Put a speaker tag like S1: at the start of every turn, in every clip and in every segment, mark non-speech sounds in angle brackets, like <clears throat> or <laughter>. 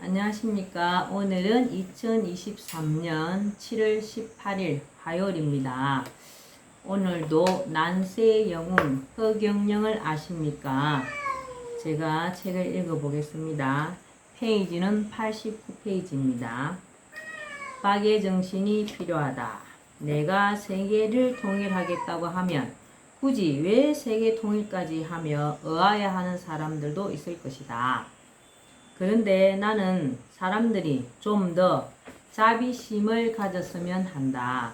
S1: 안녕하십니까. 오늘은 2023년 7월 18일 화요일입니다. 오늘도 난세의 영웅 허경영을 아십니까? 제가 책을 읽어보겠습니다. 페이지는 89페이지입니다. 박의 정신이 필요하다. 내가 세계를 통일하겠다고 하면 굳이 왜 세계 통일까지 하며 의아해 하는 사람들도 있을 것이다. 그런데 나는 사람들이 좀 더 자비심을 가졌으면 한다.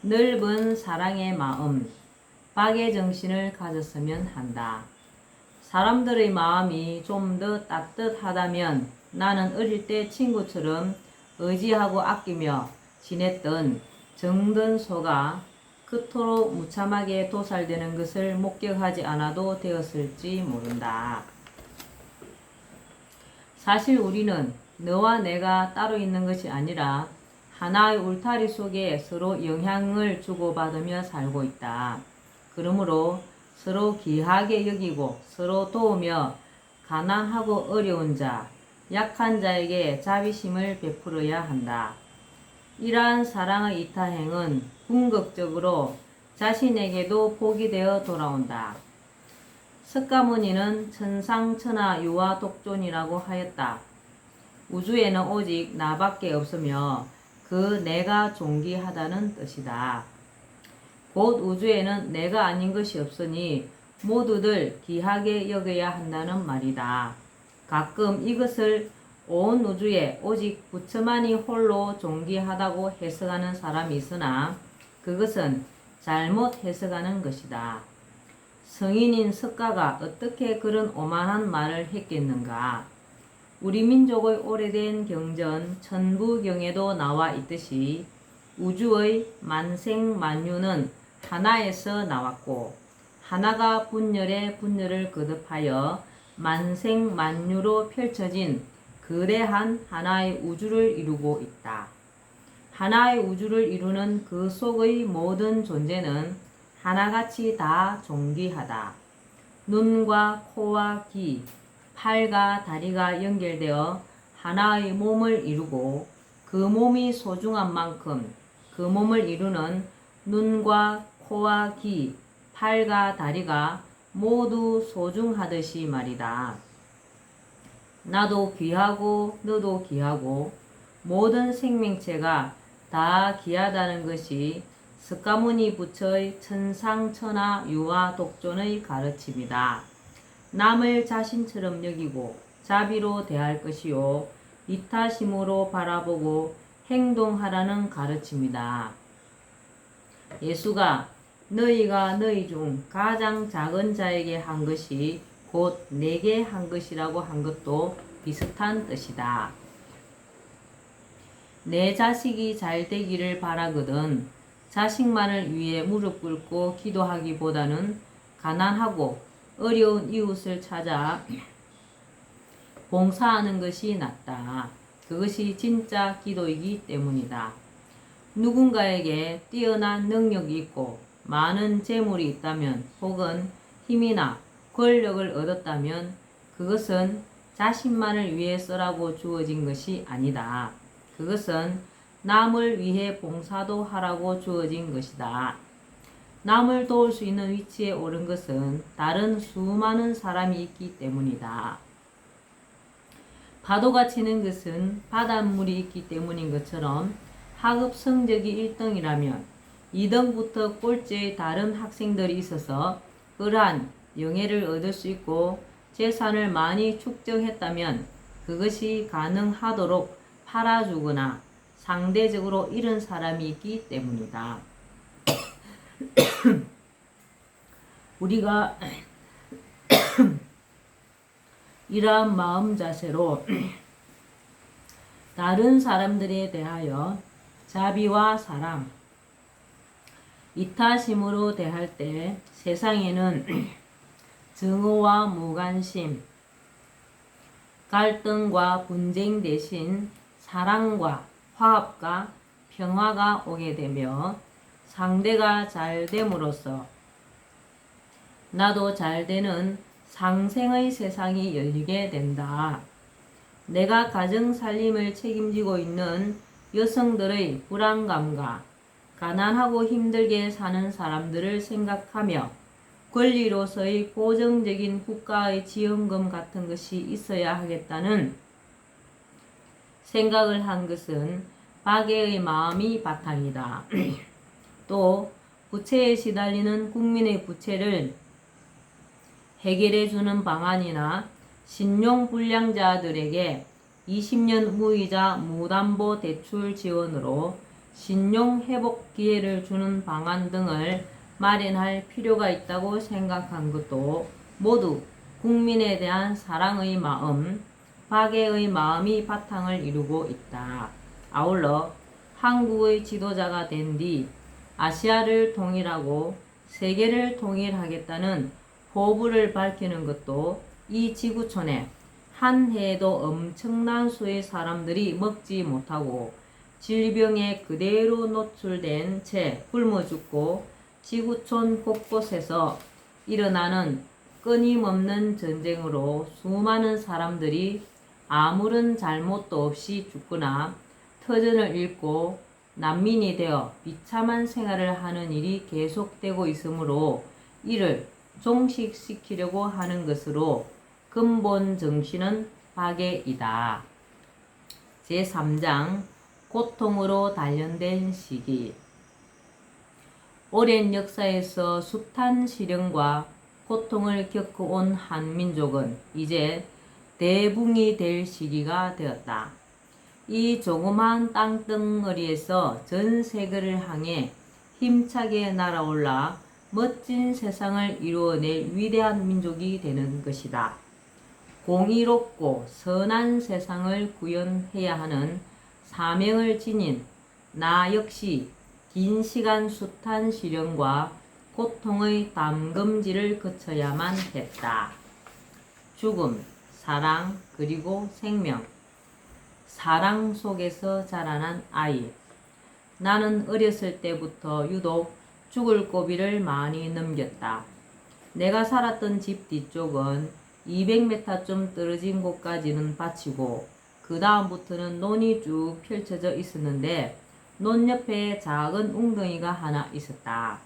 S1: 넓은 사랑의 마음, 박의 정신을 가졌으면 한다. 사람들의 마음이 좀 더 따뜻하다면 나는 어릴 때 친구처럼 의지하고 아끼며 지냈던 정든 소가 그토록 무참하게 도살되는 것을 목격하지 않아도 되었을지 모른다. 사실 우리는 너와 내가 따로 있는 것이 아니라 하나의 울타리 속에 서로 영향을 주고받으며 살고 있다. 그러므로 서로 귀하게 여기고 서로 도우며 가난하고 어려운 자, 약한 자에게 자비심을 베풀어야 한다. 이러한 사랑의 이타행은 궁극적으로 자신에게도 복이 되어 돌아온다. 석가모니는 천상천하 유아 독존이라고 하였다. 우주에는 오직 나밖에 없으며 그 내가 존귀하다는 뜻이다. 곧 우주에는 내가 아닌 것이 없으니 모두들 귀하게 여겨야 한다는 말이다. 가끔 이것을 온 우주에 오직 부처만이 홀로 존귀하다고 해석하는 사람이 있으나 그것은 잘못 해석하는 것이다. 성인인 석가가 어떻게 그런 오만한 말을 했겠는가? 우리 민족의 오래된 경전 천부경에도 나와 있듯이 우주의 만생만유는 하나에서 나왔고 하나가 분열에 분열을 거듭하여 만생만유로 펼쳐진 거대한 하나의 우주를 이루고 있다. 하나의 우주를 이루는 그 속의 모든 존재는 하나같이 다 존귀하다. 눈과 코와 귀, 팔과 다리가 연결되어 하나의 몸을 이루고 그 몸이 소중한 만큼 그 몸을 이루는 눈과 코와 귀, 팔과 다리가 모두 소중하듯이 말이다. 나도 귀하고 너도 귀하고 모든 생명체가 다 귀하다는 것이 석가모니 부처의 천상천하 유아 독존의 가르침이다. 남을 자신처럼 여기고 자비로 대할 것이요 이타심으로 바라보고 행동하라는 가르침이다. 예수가 너희가 너희 중 가장 작은 자에게 한 것이 곧 내게 한 것이라고 한 것도 비슷한 뜻이다. 내 자식이 잘 되기를 바라거든 자식만을 위해 무릎 꿇고 기도하기보다는 가난하고 어려운 이웃을 찾아 봉사하는 것이 낫다. 그것이 진짜 기도이기 때문이다. 누군가에게 뛰어난 능력이 있고 많은 재물이 있다면 혹은 힘이나 권력을 얻었다면 그것은 자신만을 위해서라고 주어진 것이 아니다. 그것은 남을 위해 봉사도 하라고 주어진 것이다. 남을 도울 수 있는 위치에 오른 것은 다른 수많은 사람이 있기 때문이다. 파도가 치는 것은 바닷물이 있기 때문인 것처럼 학업 성적이 1등이라면 2등부터 꼴찌의 다른 학생들이 있어서 그러한 영예를 얻을 수 있고 재산을 많이 축적했다면 그것이 가능하도록 팔아주거나 상대적으로 이런 사람이 있기 때문이다. <coughs> 우리가 <coughs> 이러한 마음 자세로 <coughs> 다른 사람들에 대하여 자비와 사랑, 이타심으로 대할 때 세상에는 증오와 무관심, 갈등과 분쟁 대신 사랑과 화합과 평화가 오게 되며 상대가 잘 됨으로써 나도 잘 되는 상생의 세상이 열리게 된다. 내가 가정 살림을 책임지고 있는 여성들의 불안감과 가난하고 힘들게 사는 사람들을 생각하며 권리로서의 고정적인 국가의 지원금 같은 것이 있어야 하겠다는 생각을 한 것은 박애의 마음이 바탕이다. <clears throat> 또 부채에 시달리는 국민의 부채를 해결해 주는 방안이나 신용 불량자들에게 20년 무이자 무담보 대출 지원으로 신용 회복 기회를 주는 방안 등을 마련할 필요가 있다고 생각한 것도 모두 국민에 대한 사랑의 마음, 박애의 마음이 바탕을 이루고 있다. 아울러 한국의 지도자가 된 뒤 아시아를 통일하고 세계를 통일하겠다는 포부를 밝히는 것도 이 지구촌에 한 해에도 엄청난 수의 사람들이 먹지 못하고 질병에 그대로 노출된 채 굶어 죽고 지구촌 곳곳에서 일어나는 끊임없는 전쟁으로 수많은 사람들이 아무런 잘못도 없이 죽거나 터전을 잃고 난민이 되어 비참한 생활을 하는 일이 계속되고 있으므로 이를 종식시키려고 하는 것으로 근본 정신은 박애이다. 제3장 고통으로 단련된 시기 오랜 역사에서 숱한 시련과 고통을 겪어온 한민족은 이제 대붕이 될 시기가 되었다. 이 조그만 땅덩어리에서 전 세계를 향해 힘차게 날아올라 멋진 세상을 이루어낼 위대한 민족이 되는 것이다. 공의롭고 선한 세상을 구현해야 하는 사명을 지닌 나 역시 긴 시간 숱한 시련과 고통의 담금질을 거쳐야만 했다. 죽음, 사랑, 그리고 생명. 사랑 속에서 자라난 아이. 나는 어렸을 때부터 유독 죽을 고비를 많이 넘겼다. 내가 살았던 집 뒤쪽은 200m쯤 떨어진 곳까지는 밭이고 그 다음부터는 논이 쭉 펼쳐져 있었는데 논 옆에 작은 웅덩이가 하나 있었다.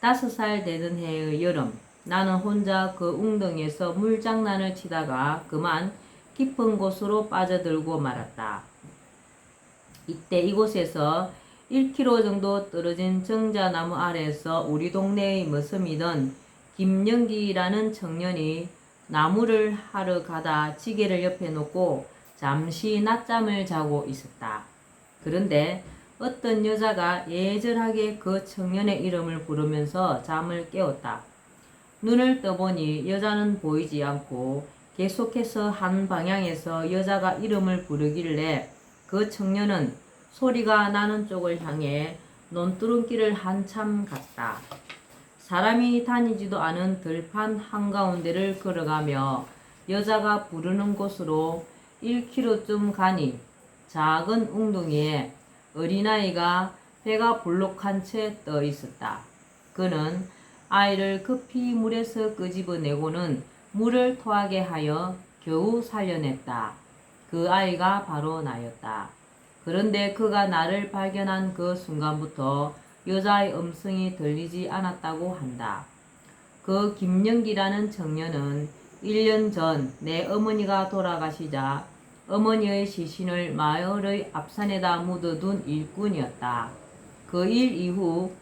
S1: 다섯 살 되던 해의 여름 나는 혼자 그 웅덩이에서 물장난을 치다가 그만 깊은 곳으로 빠져들고 말았다. 이때 이곳에서 1km 정도 떨어진 정자나무 아래에서 우리 동네의 머슴이던 김영기라는 청년이 나무를 하러 가다 지게를 옆에 놓고 잠시 낮잠을 자고 있었다. 그런데 어떤 여자가 예절하게 그 청년의 이름을 부르면서 잠을 깨웠다. 눈을 떠보니 여자는 보이지 않고 계속해서 한 방향에서 여자가 이름을 부르길래 그 청년은 소리가 나는 쪽을 향해 논두렁길을 한참 갔다. 사람이 다니지도 않은 들판 한가운데를 걸어가며 여자가 부르는 곳으로 1km쯤 가니 작은 웅덩이에 어린아이가 배가 볼록한 채 떠 있었다. 그는 아이를 급히 물에서 끄집어내고는 물을 토하게 하여 겨우 살려냈다. 그 아이가 바로 나였다. 그런데 그가 나를 발견한 그 순간부터 여자의 음성이 들리지 않았다고 한다. 그 김영기라는 청년은 1년 전 내 어머니가 돌아가시자 어머니의 시신을 마을의 앞산에다 묻어둔 일꾼이었다. 그 일 이후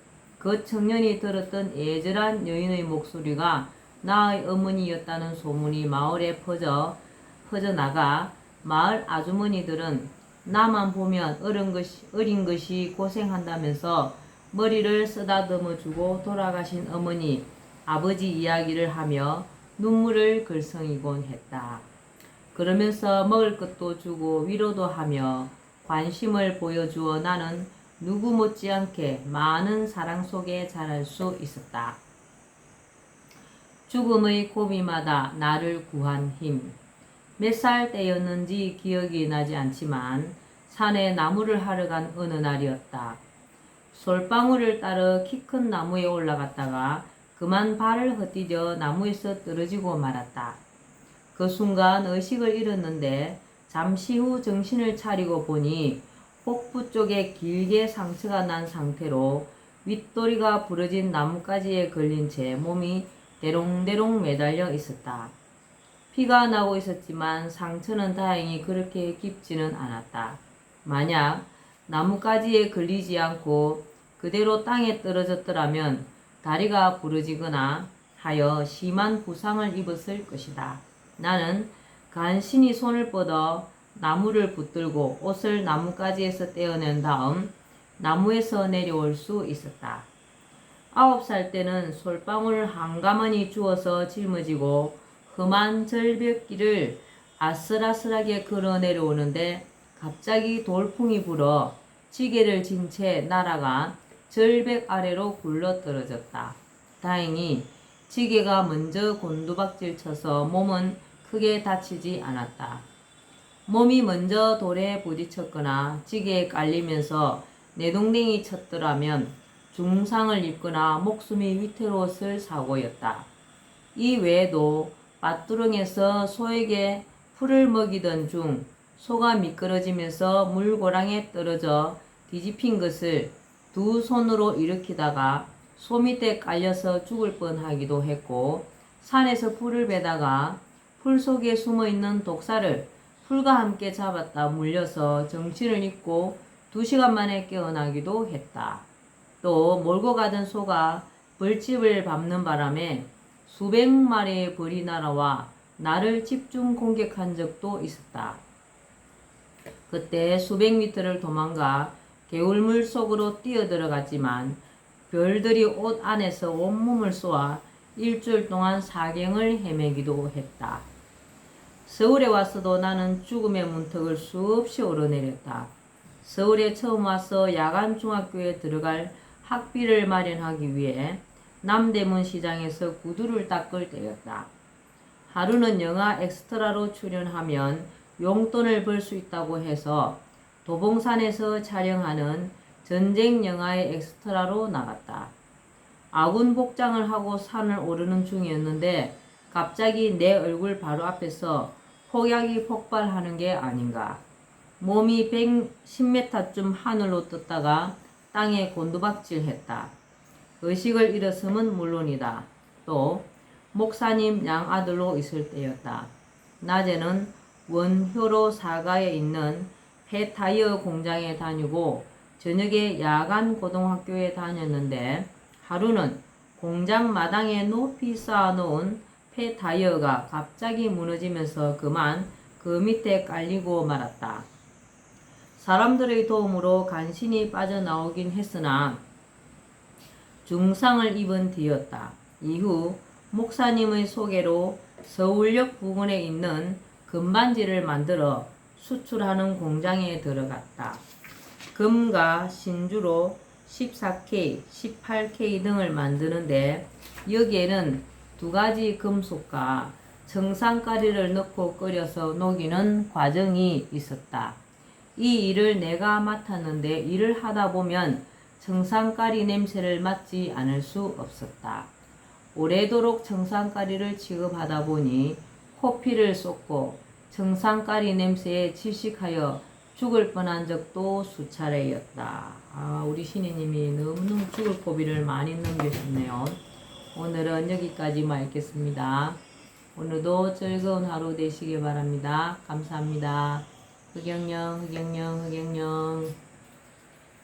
S1: 그 청년이 들었던 애절한 여인의 목소리가 나의 어머니였다는 소문이 마을에 퍼져 퍼져나가 마을 아주머니들은 나만 보면 어린 것이, 어린 것이 고생한다면서 머리를 쓰다듬어 주고 돌아가신 어머니, 아버지 이야기를 하며 눈물을 글썽이곤 했다. 그러면서 먹을 것도 주고 위로도 하며 관심을 보여주어 나는 누구 못지않게 많은 사랑 속에 자랄 수 있었다. 죽음의 고비마다 나를 구한 힘. 몇 살 때였는지 기억이 나지 않지만 산에 나무를 하러 간 어느 날이었다. 솔방울을 따라 키 큰 나무에 올라갔다가 그만 발을 헛디뎌 나무에서 떨어지고 말았다. 그 순간 의식을 잃었는데 잠시 후 정신을 차리고 보니 복부 쪽에 길게 상처가 난 상태로 윗도리가 부러진 나뭇가지에 걸린 채 몸이 대롱대롱 매달려 있었다. 피가 나고 있었지만 상처는 다행히 그렇게 깊지는 않았다. 만약 나뭇가지에 걸리지 않고 그대로 땅에 떨어졌더라면 다리가 부러지거나 하여 심한 부상을 입었을 것이다. 나는 간신히 손을 뻗어 나무를 붙들고 옷을 나뭇가지에서 떼어낸 다음 나무에서 내려올 수 있었다. 아홉 살 때는 솔방울 한 가마니 주워서 짊어지고 험한 절벽길을 아슬아슬하게 걸어 내려오는데 갑자기 돌풍이 불어 지게를 진 채 날아가 절벽 아래로 굴러 떨어졌다. 다행히 지게가 먼저 곤두박질 쳐서 몸은 크게 다치지 않았다. 몸이 먼저 돌에 부딪혔거나 지게에 깔리면서 내동댕이 쳤더라면 중상을 입거나 목숨이 위태로웠을 사고였다. 이 외에도 밭두렁에서 소에게 풀을 먹이던 중 소가 미끄러지면서 물고랑에 떨어져 뒤집힌 것을 두 손으로 일으키다가 소 밑에 깔려서 죽을 뻔하기도 했고 산에서 풀을 베다가 풀 속에 숨어 있는 독사를 풀과 함께 잡았다 물려서 정신을 잃고 두 시간 만에 깨어나기도 했다. 또 몰고 가던 소가 벌집을 밟는 바람에 수백 마리의 벌이 날아와 나를 집중 공격한 적도 있었다. 그때 수백 미터를 도망가 개울물 속으로 뛰어들어갔지만 별들이 옷 안에서 온몸을 쏘아 일주일 동안 사경을 헤매기도 했다. 서울에 와서도 나는 죽음의 문턱을 수없이 오르내렸다. 서울에 처음 와서 야간 중학교에 들어갈 학비를 마련하기 위해 남대문 시장에서 구두를 닦을 때였다. 하루는 영화 엑스트라로 출연하면 용돈을 벌 수 있다고 해서 도봉산에서 촬영하는 전쟁 영화의 엑스트라로 나갔다. 아군 복장을 하고 산을 오르는 중이었는데 갑자기 내 얼굴 바로 앞에서 폭약이 폭발하는 게 아닌가. 몸이 110m쯤 하늘로 떴다가 땅에 곤두박질했다. 의식을 잃었음은 물론이다. 또 목사님 양아들로 있을 때였다. 낮에는 원효로 사가에 있는 폐타이어 공장에 다니고 저녁에 야간 고등학교에 다녔는데 하루는 공장 마당에 높이 쌓아놓은 폐 타이어가 갑자기 무너지면서 그만 그 밑에 깔리고 말았다. 사람들의 도움으로 간신히 빠져나오긴 했으나 중상을 입은 뒤였다. 이후 목사님의 소개로 서울역 부근에 있는 금반지를 만들어 수출하는 공장에 들어갔다. 금과 신주로 14K, 18K 등을 만드는데 여기에는 두 가지 금속과 청산가리를 넣고 끓여서 녹이는 과정이 있었다. 이 일을 내가 맡았는데 일을 하다 보면 청산가리 냄새를 맡지 않을 수 없었다. 오래도록 청산가리를 취급하다 보니 코피를 쏟고 청산가리 냄새에 질식하여 죽을 뻔한 적도 수차례였다. 아, 우리 신이님이 너무너무 죽을 고비를 많이 넘기셨네요. 오늘은 여기까지만 읽겠습니다. 오늘도 즐거운 하루 되시길 바랍니다. 감사합니다. 흑영령, 흑영령, 흑영령.